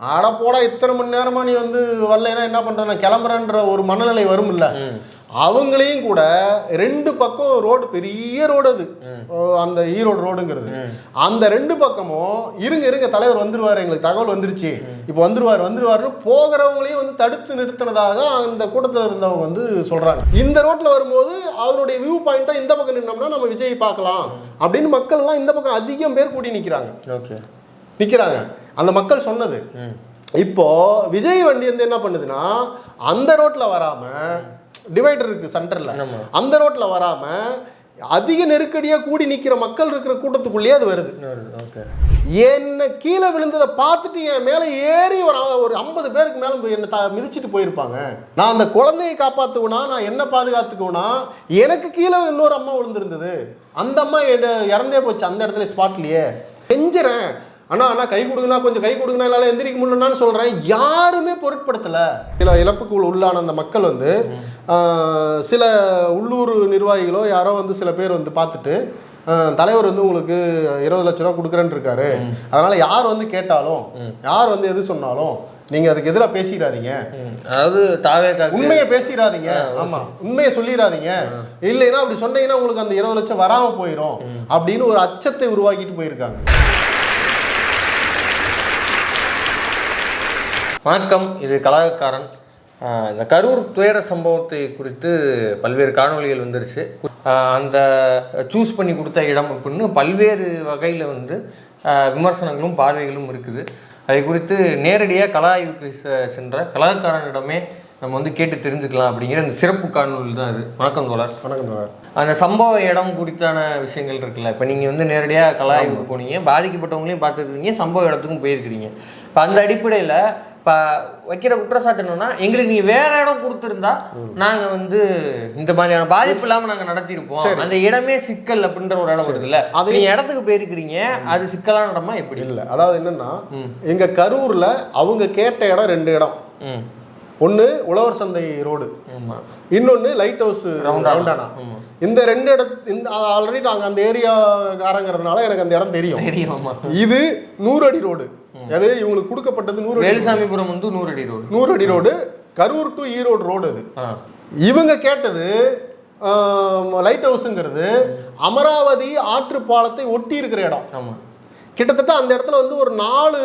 ஆட போடா இத்தனை மணி நேரமா நீ வந்து வரலைன்னா என்ன பண்ற நான் கிளம்புறேன்ற ஒரு மனநிலை வரும் இல்ல. அவங்களையும் கூட ரெண்டு பக்கம் ரோடு பெரிய ரோடு அது. அந்த ஈரோடு ரோடுங்கிறது. அந்த ரெண்டு பக்கமும் இருங்க இருங்க தலைவர் வந்துருவாரு எங்களுக்கு தகவல் வந்துருச்சு. இப்போ வந்துருவார் வந்துருவாருன்னு போகிறவங்களையும் வந்து தடுத்து நிறுத்தினதாக அந்த கூட்டத்தில் இருந்தவங்க வந்து சொல்றாங்க. இந்த ரோட்ல வரும்போது அவருடைய வியூ பாயிண்டா இந்த பக்கம் நின்னோம்னா நம்ம விஜய் பார்க்கலாம். அப்படின்னு மக்கள் எல்லாம் இந்த பக்கம் அதிகம் பேர் கூடி நிக்கிறாங்க. ஓகே. நிக்கிறாங்க. அந்த மக்கள் சொன்னது. இப்போ விஜய் வண்டி வந்து என்ன பண்ணுதுன்னா அந்த ரோட்ல வராம டிவைடர் இருக்கு சென்டர்ல. அந்த ரோட்ல வராம அதிக நெருக்கடியா கூடி நிக்கிற மக்கள் இருக்கிற கூட்டத்துக்குள்ளேயே அது வருது. என்ன கீழே விழுந்ததை பார்த்துட்டு என் மேலே ஏறி ஒரு ஒரு ஐம்பது பேருக்கு மேலே என்னை த மிதிச்சிட்டு போயிருப்பாங்க. நான் அந்த குழந்தையை காப்பாற்றுவேனா நான் என்ன பாதுகாத்துக்குவேனா? எனக்கு கீழே இன்னொரு அம்மா விழுந்திருந்தது. அந்த அம்மா இறந்தே போச்சு அந்த இடத்துல ஸ்பாட்லயே செஞ்சுறேன் அண்ணா அண்ணா கை கொடுங்கண்ணா கொஞ்சம் கை கொடுங்கண்ணா என்னால் எந்திரிக்க முடியலன்னு சொல்கிறேன் யாருமே பொருட்படுத்தலை. சில இழப்புக்கு உள்ளான அந்த மக்கள் வந்து சில உள்ளூர் நிர்வாகிகளோ யாரோ வந்து சில பேர் வந்து பார்த்துட்டு தலைவர் வந்து உங்களுக்கு இருபது லட்ச ரூபா கொடுக்குறேன்னு இருக்காரு அதனால யார் வந்து கேட்டாலும் யார் வந்து எது சொன்னாலும் நீங்க அதுக்கு எதிராக பேசிடாதீங்க. அதாவது தாவே உண்மையை பேசிடாதீங்க. ஆமா. உண்மையை சொல்லிடாதீங்க. இல்லைன்னா அப்படி சொன்னீங்கன்னா உங்களுக்கு அந்த இருபது லட்சம் வராம போயிடும் அப்படின்னு ஒரு அச்சத்தை உருவாக்கிட்டு போயிருக்காங்க. வணக்கம். இது ஆஹ் இந்த கரூர் துயர சம்பவத்தை குறித்து பல்வேறு காணொளிகள் வந்துருச்சு. அந்த சூஸ் பண்ணி கொடுத்த இடம் அப்படின்னு பல்வேறு வகையில் வந்து விமர்சனங்களும் பார்வைகளும் இருக்குது. அதை குறித்து நேரடியாக கலா ஆய்வுக்கு சென்ற கலாக்காரனிடமே நம்ம வந்து கேட்டு தெரிஞ்சுக்கலாம் அப்படிங்கிற இந்த சிறப்பு காணொளி தான் இது. வணக்கம் தோழர். வணக்கம் தோழர். அந்த சம்பவ இடம் குறித்தான விஷயங்கள் இருக்குல்ல. இப்போ நீங்கள் வந்து நேரடியாக கலாய்வுக்கு போனீங்க. பாதிக்கப்பட்டவங்களையும் பார்த்துருக்கீங்க சம்பவ இடத்துக்கும் போயிருக்கிறீங்க. இப்போ அந்த அடிப்படையில் இப்போ வைக்கிற குற்றச்சாட்டு என்னன்னா எங்களுக்கு நீங்கள் வேற இடம் கொடுத்துருந்தா நாங்கள் வந்து இந்த மாதிரியான பாதிப்பு இல்லாமல் நாங்கள் நடத்தியிருப்போம். அந்த இடமே சிக்கல் அப்படின்ற ஒரு இடம் வருதுல்ல. அது- நீங்கள் இடத்துக்கு போயிருக்கிறீங்க அது சிக்கலான இடமா எப்படி? இல்ல அதாவது என்னன்னா எங்க கரூர்ல அவங்க கேட்ட இடம் ரெண்டு இடம். ம். ஒன்னு உழவர் சந்தை ரோடு. ஆமாம் இன்னொன்னு லைட் ஹவுஸ் ரவுண்டானா இந்த ரெண்டு இடத்து இந்த ஆல்ரெடி நாங்க அந்த ஏரியாக்காரங்கிறதுனால எனக்கு அந்த இடம் தெரியும். இது நூறு அடி ரோடு. அது இவங்களுக்கு கொடுக்கப்பட்டது நூறு வேலுசாமிபுரம் வந்து நூறு அடி ரோடு. நூறு அடி road. Karur to Erode road அது. இவங்க கேட்டது லைட் ஹவுஸுங்கிறது அமராவதி ஆற்று பாலத்தை ஒட்டி இருக்கிற இடம். ஆமாம் கிட்டத்தட்ட அந்த இடத்துல வந்து ஒரு நாலு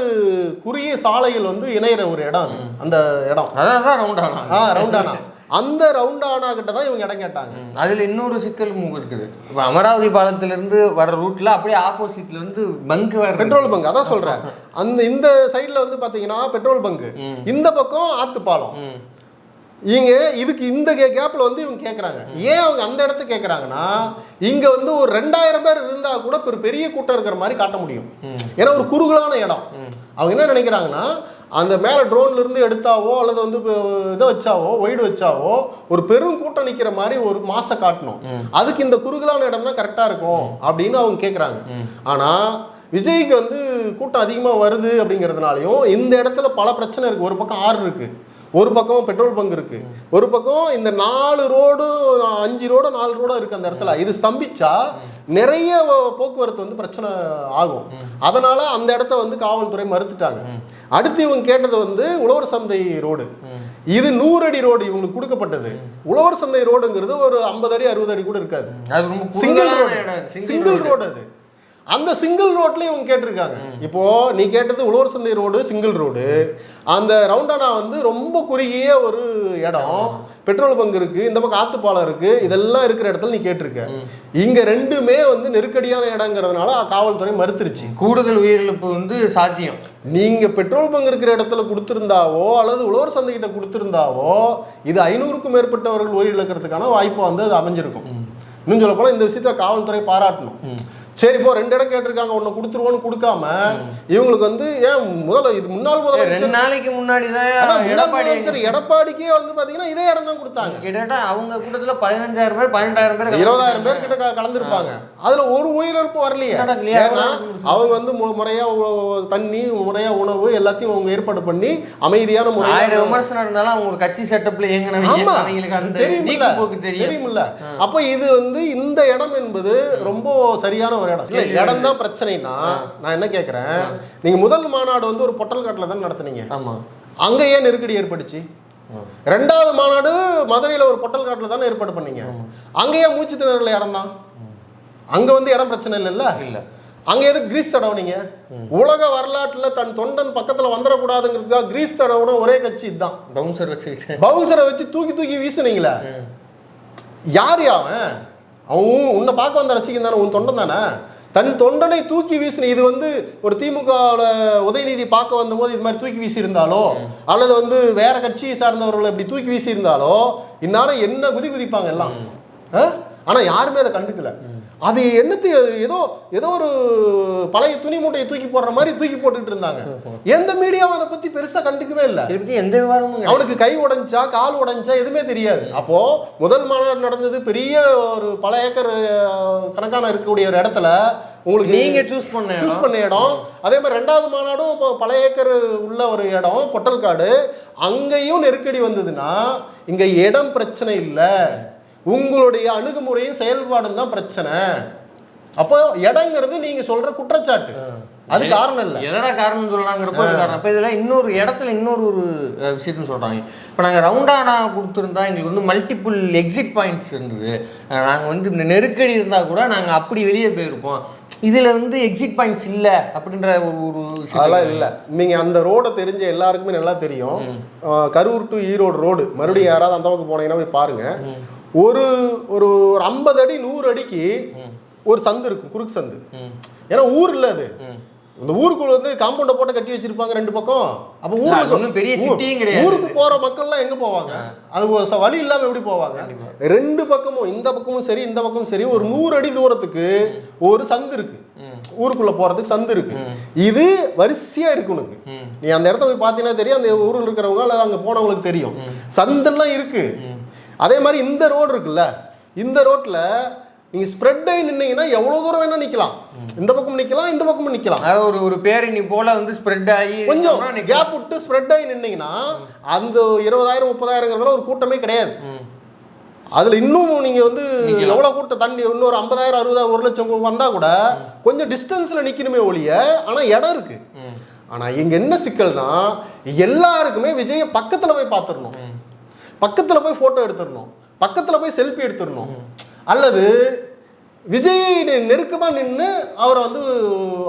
குறுகிய சாலைகள் வந்து இணையிற ஒரு இடம் அது. அந்த இடம். அதான் ரவுண்டானா ஆ ரவுண்டானா அந்த ரவுண்டானா கிட்ட தான் இவங்க இடம் கேட்டாங்க அதுல இன்னொரு சிக்கலும் இருக்குது. இப்போ அமராவதி பாலத்திலிருந்து வர ரூட்ல அப்படியே ஆப்போசிட்ல இருந்து பங்க் வர பெட்ரோல் பங்க் அதான் சொல்றேன். அந்த இந்த சைடுல வந்து பாத்தீங்கன்னா பெட்ரோல் பங்க் இந்த பக்கம் ஆத்து பாலம் இங்க இதுக்கு இந்த கேப்ல வந்து இவங்க கேக்குறாங்க. ஏன் அவங்க அந்த இடத்த கேக்குறாங்கன்னா இங்க வந்து ஒரு ரெண்டாயிரம் பேர் இருந்தா கூட ஒரு பெரிய கூட்டம் இருக்கிற மாதிரி காட்ட முடியும். ஏன்னா ஒரு குறுகலான இடம். அவங்க என்ன நினைக்கிறாங்கன்னா அந்த மேல ட்ரோன்ல இருந்து எடுத்தாவோ அல்லது வந்து இதை வச்சாவோ ஒய்டு வச்சாவோ ஒரு பெரும் கூட்டம் நிக்கிற மாதிரி ஒரு மாச காட்டணும். அதுக்கு இந்த குறுகலான இடம் தான் கரெக்டா இருக்கும் அப்படின்னு அவங்க கேக்குறாங்க. ஆனா விஜய்க்கு வந்து கூட்டம் அதிகமா வருது அப்படிங்கிறதுனாலையும் இந்த இடத்துல பல பிரச்சனை இருக்கு. ஒரு பக்கம் ஆறு இருக்கு. ஒரு பக்கம் பெட்ரோல் பங்க் இருக்கு. ஒரு பக்கம் இந்த நாலு ரோடு அஞ்சு ரோடு நாலு ரோடும் இருக்கு அந்த இடத்துல. இது ஸ்தம்பிச்சா நிறைய போக்குவரத்து வந்து பிரச்சனை ஆகும். அதனால அந்த இடத்த வந்து காவல்துறை மறுத்துட்டாங்க. அடுத்து இவங்க கேட்டது வந்து உழவர் சந்தை ரோடு. இது நூறு அடி ரோடு இவங்களுக்கு கொடுக்கப்பட்டது. உழவர் சந்தை ரோடுங்கிறது ஒரு ஐம்பது அடி அறுபது அடி கூட இருக்காது. சிங்கிள் ரோடு சிங்கிள் ரோடு அது. அந்த சிங்கிள் ரோட்ல இவங்க கேட்டிருக்காங்க. இப்போ நீ கேட்டது உழவர் சந்தை ரோடு சிங்கிள் ரோடு அந்த ரவுண்டானா வந்து ரொம்ப குறுகிய ஒரு இடம். பெட்ரோல் பங்க் இருக்கு இந்த பக்கம் ஆத்துப்பாலம் இருக்கு இதெல்லாம் இருக்கிற இடத்துல நீ கேட்டிருக்க. இங்க ரெண்டுமே வந்து நெருக்கடியான இடங்கிறதுனால காவல்துறை மறுத்துருச்சு. கூடுதல் உயிரிழப்பு வந்து சாத்தியம். நீங்க பெட்ரோல் பங்க் இருக்கிற இடத்துல கொடுத்திருந்தாவோ அல்லது உழவர் சந்தைகிட்ட கொடுத்திருந்தாவோ இது ஐநூறுக்கும் மேற்பட்டவர்கள் உயிரிழக்கிறதுக்கான வாய்ப்பு வந்து அது அமைஞ்சிருக்கும். இன்னும் சொல்ல போனா இந்த விஷயத்துல காவல்துறை பாராட்டணும். சரி இப்போ ரெண்டு இடம் கேட்டிருக்காங்க. ஒன்னு கொடுத்துருவோன்னு கொடுக்காம இவங்களுக்கு வந்து ஏன் முதல்ல இது முன்னாள் முதலமைச்சர் நாளைக்கு முன்னாடி தான் எடப்பாடி எடப்பாடிக்கே வந்து பாத்தீங்கன்னா இதே இடம் தான் கொடுத்தாங்க. கிட்டத்தட்ட அவங்க கூட்டத்துல பதினஞ்சாயிரம் பேர் பன்னெண்டாயிரம் பேர் இருபதாயிரம் பேர் கிட்ட கலந்திருப்பாங்க. அதுல ஒரு உயிரிழப்பு வரலையே. ஏன்னா அவங்க வந்து மு- முறையா உ- தண்ணி முறையா உணவு எல்லாத்தையும் அவங்க ஏற்பாடு பண்ணி அமைதியான முறையில் ஆயிரம் விமர்சனம் இருந்தாலும் அவங்க ஒரு கட்சி செட்டப்ல இயங்கினவங்க ஆமா. அவங்களுக்கு அந்த தெரியுமில்ல தெரியுமில்ல அப்ப இது வந்து இந்த இடம் என்பது ரொம்ப சரியான ஒரு இடம். இல்ல இடம் தான் பிரச்சனைனா நான் என்ன கேக்குறேன்? நீங்க முதல் மாநாடு வந்து ஒரு பொட்டல் காட்டுல தான் நடத்துனீங்க. ஆமா. அங்க ஏன் நெருக்கடி ஏற்பட்டுச்சு? ரெண்டாவது மாநாடு மதுரையில ஒரு பொட்டல் காட்டுல தானே ஏற்பாடு பண்ணீங்க. அங்க ஏன் மூச்சு திணறல இடம் தான் அங்க வந்து இடம் பிரச்சனை இல்லைல்ல? இல்ல. அங்க எதுக்கு கிரீஸ் தடவுனீங்க? உலக வரலாற்றுல தன் தொண்டன் பக்கத்துல வந்துடக்கூடாதுங்கிறதுக்காக கிரீஸ் தடவுன ஒரே கட்சி இதுதான். பவுன்சர் வச்சுக்கிட்டு. பவுன்சரை வச்சு தூக்கி தூக்கி வீசுனீங்களே? யார் அவன்? அவன் உன்னை பார்க்க வந்த ரசிகன் தானே உன் தொண்டன் தானே? தன் தொண்டனை தூக்கி வீசின இது வந்து ஒரு திமுக உதயநிதி பார்க்க வந்தபோது இது மாதிரி தூக்கி வீசியிருந்தாலோ அல்லது வந்து வேற கட்சியை சார்ந்தவர்களை இப்படி தூக்கி வீசியிருந்தாலோ இந்நேரம் என்ன குதி குதிப்பாங்க எல்லாம். ஆ? யாருமே அதை கண்டுக்கல. அது என்னத்து ஏதோ ஏதோ ஒரு பழைய துணி மூட்டையை தூக்கி போடுற மாதிரி தூக்கி போட்டுட்டு இருந்தாங்க. எந்த மீடியாவும் அதை பத்தி பெருசா கண்டுக்கவே இல்லை. எந்த கிடையாது. அவனுக்கு கை உடைஞ்சா கால் உடைஞ்சா எதுவுமே தெரியாது. அப்போ முதல் மாநாடு நடந்தது பெரிய ஒரு பல ஏக்கர் கணக்கான இருக்கக்கூடிய ஒரு இடத்துல உங்களுக்கு நீங்க சூஸ் பண்ண சூஸ். பண்ண இடம். அதே மாதிரி ரெண்டாவது மாநாடும் இப்போ பல ஏக்கர் உள்ள ஒரு இடம் பொட்டல்காடு. அங்கேயும் நெருக்கடி வந்ததுன்னா இங்க இடம் பிரச்சனை இல்லை. உங்களுடைய அணுகுமுறையும் செயல்பாடும் தான் பிரச்சனை. அப்போ இடங்கிறது நீங்க சொல்ற குற்றச்சாட்டு. அது காரணம் இல்லை. எதனா காரணம் சொல்லலாங்கிறப்ப காரணம். இப்போ இதில் இன்னொரு இடத்துல இன்னொரு ஒரு அஹ், விஷயத்தையும் சொல்கிறாங்க இப்போ நாங்கள் ரவுண்டானா கொடுத்துருந்தா எங்களுக்கு வந்து மல்டிபிள் எக்ஸிட் பாயிண்ட்ஸ் இருந்தது. நாங்கள் வந்து இந்த நெருக்கடி இருந்தால் கூட நாங்கள் அப்படி வெளியே போயிருப்போம். இதில் வந்து எக்ஸிட் பாயிண்ட்ஸ் இல்லை அப்படின்ற ஒரு ஒரு அதெல்லாம் இல்லை. நீங்க அந்த ரோடை தெரிஞ்ச எல்லாருக்குமே நல்லா தெரியும். கரூர் டு ஈரோடு ரோடு மறுபடியும் யாராவது அந்த பக்கம் போனீங்கன்னா போய் பாருங்க. ஒரு ஒரு ஒரு ஐம்பது அடி நூறு அடிக்கு ஒரு சந்து இருக்கும் குறுக்கு சந்து. ஏன்னா ஊர் இல்ல அது. இந்த ஊருக்குள்ள வந்து காம்பவுண்ட போட்டு கட்டி வச்சிருப்பாங்க ரெண்டு பக்கம். அப்ப ஊருக்கு பெரிய. ஊருக்கு போற மக்கள்லாம் எங்க போவாங்க? அது வழி இல்லாம எப்படி போவாங்க? ரெண்டு பக்கமும் இந்த பக்கமும் சரி இந்த பக்கமும் சரி ஒரு நூறு அடி தூரத்துக்கு ஒரு சந்து இருக்கு. ஊருக்குள்ள போறதுக்கு சந்து இருக்கு. இது வரிசையா இருக்கு உனக்கு. நீ அந்த இடத்த போய் பார்த்தீங்கன்னா தெரியும் அந்த ஊரில் இருக்கிறவங்க அல்லது அங்கே போனவங்களுக்கு தெரியும். சந்தெல்லாம் இருக்கு. அதே மாதிரி இந்த ரோடு இருக்குல்ல இந்த ரோட்ல நீங்க ஸ்ப்ரெட் ஆகி நின்னீங்கன்னா எவ்வளவு தூரம் வேணா நிக்கலாம். இந்த பக்கம் நிக்கலாம் இந்த பக்கமும் நிக்கலாம். அதாவது ஒரு ஒரு பேரணி போல வந்து ஸ்ப்ரெட் ஆகி கொஞ்சம். கேப் விட்டு ஸ்ப்ரெட் ஆகி நின்னீங்கன்னா அந்த இருபதாயிரம் முப்பதாயிரங்கிறதுல ஒரு கூட்டமே கிடையாது. அதுல இன்னும் நீங்க வந்து எவ்வளவு கூட்டம் தண்ணி இன்னொரு ஐம்பதாயிரம் அறுபதாயிரம் ஒரு லட்சம் வந்தா கூட கொஞ்சம் டிஸ்டன்ஸ்ல நிக்கணுமே ஒழிய ஆனா இடம் இருக்கு. ம். ஆனா இங்க என்ன சிக்கல்னா எல்லாருக்குமே விஜய பக்கத்துல போய் பார்த்துடணும். பக்கத்துல போய் போட்டோ எடுத்துடணும். பக்கத்துல போய் செல்ஃபி எடுத்துடணும். அல்லது விஜய் நெ- நெருக்கமா நின்று அவரை வந்து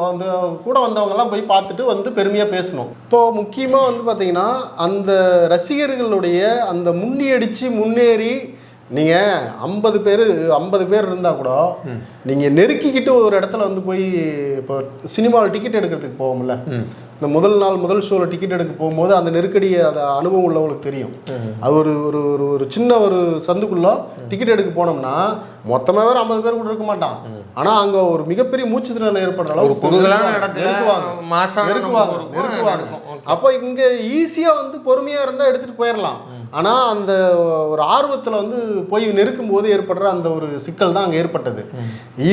அந்த கூட வந்தவங்க எல்லாம் போய் பார்த்துட்டு வந்து பெருமையா பேசணும். இப்போ முக்கியமா வந்து பாத்தீங்கன்னா அந்த ரசிகர்களுடைய அந்த முன்னி அடிச்சு முன்னேறி நீங்க ஐம்பது பேர் ஐம்பது பேர் இருந்தா கூட நீங்க நெருக்கிக்கிட்டு ஒரு இடத்துல வந்து போய் இப்போ சினிமாவில் டிக்கெட் எடுக்கிறதுக்கு போவோம்ல. ம். இந்த முதல் நாள் முதல் ஷோவில் டிக்கெட் எடுக்க போகும்போது அந்த நெருக்கடியை அந்த அனுபவம் உள்ளவங்களுக்கு தெரியும். அது ஒரு ஒரு ஒரு ஒரு சின்ன ஒரு சந்துக்குள்ள டிக்கெட் எடுக்க போனோம்னா மொத்தமாக வேற ஐம்பது பேர் கூட இருக்க மாட்டான். ஆனா அங்க ஒரு மிகப்பெரிய மூச்சு திணறல் ஏற்படுற அளவுக்கு நெருக்குவாங்க. நெருக்குவாங்க. நெருக்குவாங்க. அப்போ இங்க ஈஸியா வந்து பொறுமையா இருந்தா எடுத்துட்டு போயிடலாம் ஆனா அந்த ஒரு ஆர்வத்துல வந்து போய் நெருக்கும் போது ஏற்படுற அந்த ஒரு சிக்கல் தான் அங்க ஏற்பட்டது.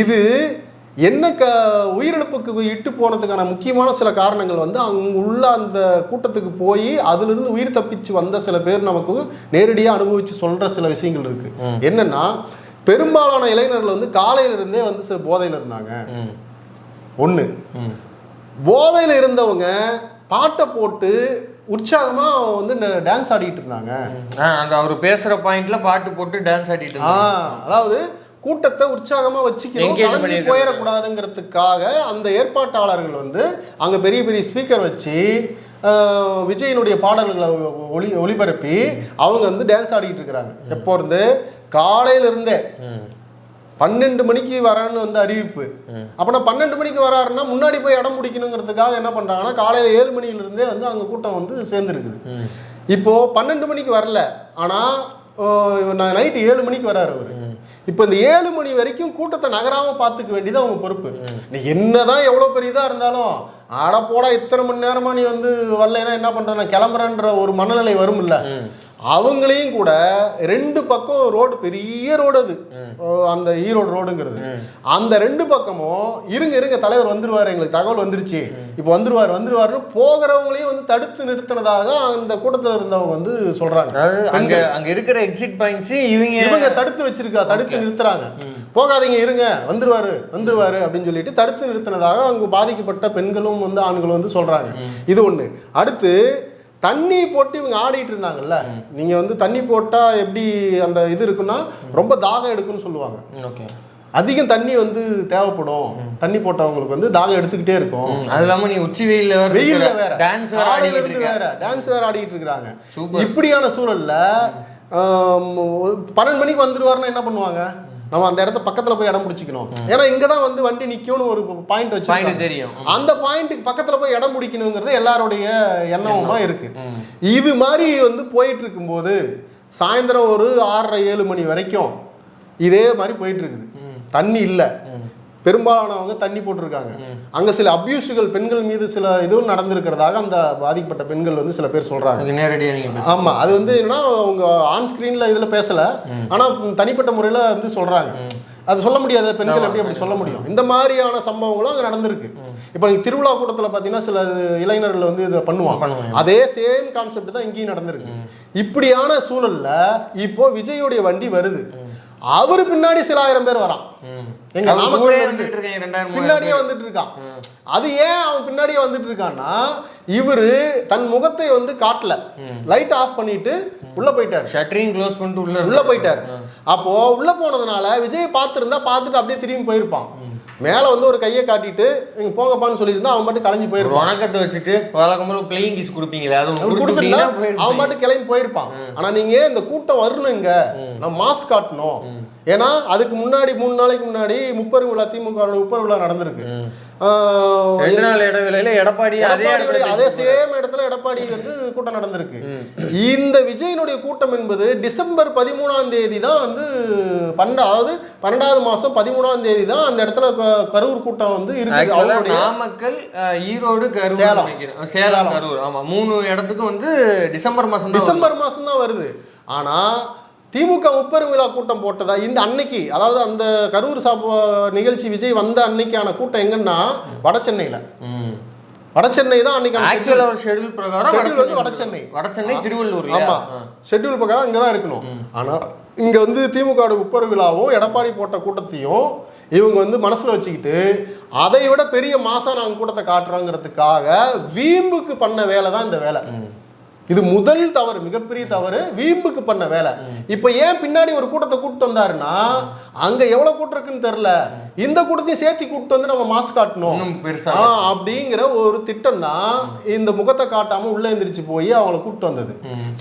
இது என்ன க உயிரிழப்புக்கு இட்டு போனதுக்கான முக்கியமான சில காரணங்கள் வந்து அங்க உள்ள அந்த கூட்டத்துக்கு போய் அதிலிருந்து உயிர் தப்பிச்சு வந்த சில பேர் நமக்கு நேரடியாக அனுபவிச்சு சொல்ற சில விஷயங்கள் இருக்கு. என்னன்னா பெரும்பாலான இளைஞர்கள் வந்து காலையில இருந்தே வந்து போதையில இருந்தாங்க. ம். போதையில இருந்தவங்க பாட்டை போட்டு உற்சாகமா வந்து டான்ஸ் ஆடிட்டு இருந்தாங்க. அந்த அவர் பேசுற பாயிண்ட்ல பாட்டு போட்டு டான்ஸ் ஆடிட்டு. அதாவது கூட்டத்தை உற்சாகமா வச்சுக்கணும் Engage கலைஞ்சு பண்ணிட்டு போயிடக்கூடாதுங்கிறதுக்காக அந்த ஏற்பாட்டாளர்கள் வந்து அங்க பெரிய பெரிய ஸ்பீக்கர் வச்சு விஜயினுடைய பாடல்களை ஒளி ஒளிபரப்பி அவங்க வந்து டான்ஸ் ஆடிட்டு இருக்கிறாங்க. எப்போ இருந்து? காலையில இருந்தே ம். பன்னெண்டு மணிக்கு வரேன்னு வந்து அறிவிப்பு. அப்பனா பன்னெண்டு மணிக்கு வராருன்னா முன்னாடி போய் இடம் பிடிக்கணுங்கிறதுக்காக என்ன பண்றாங்கன்னா காலையில ஏழு மணில இருந்தே வந்து அங்க கூட்டம் வந்து சேர்ந்துருக்குது. ம். இப்போ பன்னெண்டு மணிக்கு வரல. ஆனா ஆஹ், நான் நைட்டு ஏழு மணிக்கு வராரு அவரு. இப்போ இந்த ஏழு மணி வரைக்கும் கூட்டத்தை நகராம பார்த்துக்க வேண்டியது அவங்க பொறுப்பு. நீ என்னதான் எவ்வளவு பெரியதா இருந்தாலும் ஆட போடா இத்தனை மணி நேரமா நீ வந்து வரலைன்னா என்ன பண்றது நான் கிளம்புறேன்ற ஒரு மனநிலை வரும்ல. அவங்களையும் கூட ரெண்டு பக்கம் ரோடு பெரிய ரோடு அது. அந்த ஈரோடு ரோடுங்கிறது. அந்த ரெண்டு பக்கமும் இருங்க இருங்க தலைவர் வந்துருவாரு எங்களுக்கு தகவல் வந்துருச்சு. இப்போ வந்துருவாரு வந்துருவாருன்னு போகிறவங்களையும் வந்து தடுத்து நிறுத்தினதாக அந்த கூட்டத்தில் இருந்தவங்க வந்து சொல்றாங்க. அதாவது அங்க அங்க இருக்கிற எக்ஸிட் பாயிண்ட்ஸ் இவங்க இவங்க தடுத்து வச்சிருக்கா தடுத்து நிறுத்துறாங்க. போகாதீங்க இருங்க வந்துருவாரு வந்துருவாரு அப்படின்னு சொல்லிட்டு தடுத்து நிறுத்தினதாக அங்க பாதிக்கப்பட்ட பெண்களும் வந்து ஆண்களும் வந்து சொல்றாங்க. இது ஒண்ணு. அடுத்து தண்ணி போட்டு இவங்க ஆடிட்டு இருந்தாங்கல்ல நீங்க வந்து தண்ணி போட்டா எப்படி அந்த இது இருக்குன்னா ரொம்ப தாகம் எடுக்கும்னு சொல்லுவாங்க. ஓகே. அதிகம் தண்ணி வந்து தேவைப்படும். தண்ணி போட்டவங்களுக்கு வந்து தாகம் எடுத்துக்கிட்டே இருக்கும். அது இல்லாம நீ உச்சி வெயில்ல வேற வெயில்ல வேற. டான்ஸ் வேற ஆடிட்டு. வேற. டான்ஸ் வேற ஆடிட்டு இருக்காங்க. இப்படியான சூழல்ல பன்னெண்டு மணிக்கு வந்துருவாருன்னா என்ன பண்ணுவாங்க? நம்ம அந்த இடத்த பக்கத்துல போய் இடம் பிடிச்சிக்கணும். ஏன்னா இங்க தான் வந்து வண்டி நிக்கும்னு ஒரு பாயிண்ட் வச்சு தெரியும். அந்த பாயிண்ட்டுக்கு பக்கத்துல போய் இடம் பிடிக்கணுங்கிறது எல்லாருடைய எண்ணமுமா இருக்கு. ம். இது மாதிரி வந்து போயிட்டு இருக்கும்போது சாயந்தரம் ஒரு ஆறரை ஏழு மணி வரைக்கும் இதே மாதிரி போயிட்டு இருக்குது. தண்ணி இல்லை. பெரும்பாலானவங்க தண்ணி போட்டிருக்காங்க. அங்க சில அபியூஸுகள் பெண்கள் மீது சில இதுவும் நடந்திருக்கிறதாக அந்த பாதிக்கப்பட்ட பெண்கள் வந்து சில பேர் சொல்றாங்க. அதுக்கு நேரடியா நீங்க பேசுங்க. ஆமா அது வந்து என்னன்னா அவங்க ஆன் ஸ்கிரீன்ல இதுல பேசல. ஆனா தனிப்பட்ட முறையில வந்து சொல்றாங்க. அது சொல்ல முடியாது பெண்கள் எப்படி அப்படி சொல்ல முடியும். இந்த மாதிரியான சம்பவங்களும் அங்க நடந்திருக்கு. இப்போ நீங்க திருவிழா கூட்டத்துல பாத்தீங்கன்னா சில இளைஞர்கள் வந்து இதை பண்ணுவாங்க. அதே சேம் கான்செப்ட் தான் இங்கேயும் நடந்திருக்கு. இப்படியான சூழல்ல இப்போ விஜயோடைய வண்டி வருது. அவரு பின்னாடி சில ஆயிரம் பேர் வரான். எங்க பின்னாடியே வந்துட்டு இருக்கான் அது ஏன் அவன் பின்னாடியே வந்துட்டு இருக்கான்னா இவரு தன் முகத்தை வந்து காட்டல. லைட் ஆஃப் பண்ணிட்டு உள்ள போயிட்டாரு. ஷட்டரிங் க்ளோஸ் பண்ணிட்டு உள்ள உள்ள போயிட்டாரு. அப்போ உள்ள போனதுனால விஜய் பார்த்திருந்தா பார்த்துட்டு அப்படியே திரும்பி போயிருப்பான். மேல வந்து ஒரு கையை காட்டிட்டு நீங்க போங்கப்பான்னு சொல்லியிருந்தா அவன் பாட்டு கலைஞ்சு போயிருப்பான். வணக்கத்தை வச்சுட்டு வழக்கம் போல பிளேயிங் கிஸ் கொடுப்பீங்களே அது கொடுத்துட்டா அவன் பாட்டு கிளம்பி போயிருப்பான். ஆனா நீங்க இந்த கூட்டம் வரணும் இங்க நம்ம மாஸ்க் காட்டணும். ஏன்னா அதுக்கு முன்னாடி மூணு நாளைக்கு முன்னாடி முப்பெரு விழா திமுக முப்பெரு விழா நடந்திருக்கு ரெண்டு நாள் இடைவேளையில எடப்பாடி அதே அதே சேம் இடத்துல எடப்பாடி வந்து கூட்டம் நடந்திருக்கு. இந்த விஜயனுடைய கூட்டம் என்பது டிசம்பர் பதிமூணாம் தேதி தான் வந்து பன்னெண்டு அதாவது பன்னெண்டாவது மாசம் பதிமூணாம் தேதி தான் அந்த இடத்துல கரூர் கூட்டம் வந்து அவங்களுடைய நாமக்கல் ஈரோடு கரூர் சேலம். சேலம் கரூர். ஆமா மூணு இடத்துக்கும் வந்து டிசம்பர் மாசம் டிசம்பர் மாசம் தான் வருது. ஆனா திமுக முப்பெரும் விழா கூட்டம் போட்டதா? இந்த அன்னைக்கு அதாவது அந்த கரூர் சாப்ப நிகழ்ச்சி விஜய் வந்த அன்னைக்கான கூட்டம் எங்கன்னா வட சென்னையில. ம் வட சென்னை தான் அன்னைக்கான ஆக்சுவலா ஒரு ஷெட்யூல் பிரகாரம் Schedule வந்து வடசென்னை வடசென்னை. வடசென்னை திருவள்ளூர் ஆமா. ஷெட்யூல் பிரகாரம் அங்கே தான் இருக்கணும். ஆனா இங்க வந்து திமுக உப்பர் விழாவும் எடப்பாடி போட்ட கூட்டத்தையும் இவங்க வந்து மனசுல வச்சுக்கிட்டு அதை விட பெரிய மாசா நாங்க கூட்டத்தை காட்டுறோங்கிறதுக்காக வீம்புக்கு பண்ண வேலை தான் இந்த வேலை. இது முதல் தவறு மிகப்பெரிய தவறு வீம்புக்கு பண்ண வேலை. இப்போ ஏன் பின்னாடி ஒரு கூட்டத்தை கூப்பிட்டு வந்தாருன்னா அங்க எவ்வளவு கூட்டம் இருக்குன்னு தெரியல. இந்த கூட்டத்தையும் சேர்த்து கூப்பிட்டு வந்து நம்ம மாஸ்க் காட்டணும். அப்படிங்கிற ஒரு திட்டம் தான் இந்த முகத்தை காட்டாம உள்ள எந்திரிச்சு போய் அவங்கள கூப்பிட்டு வந்தது.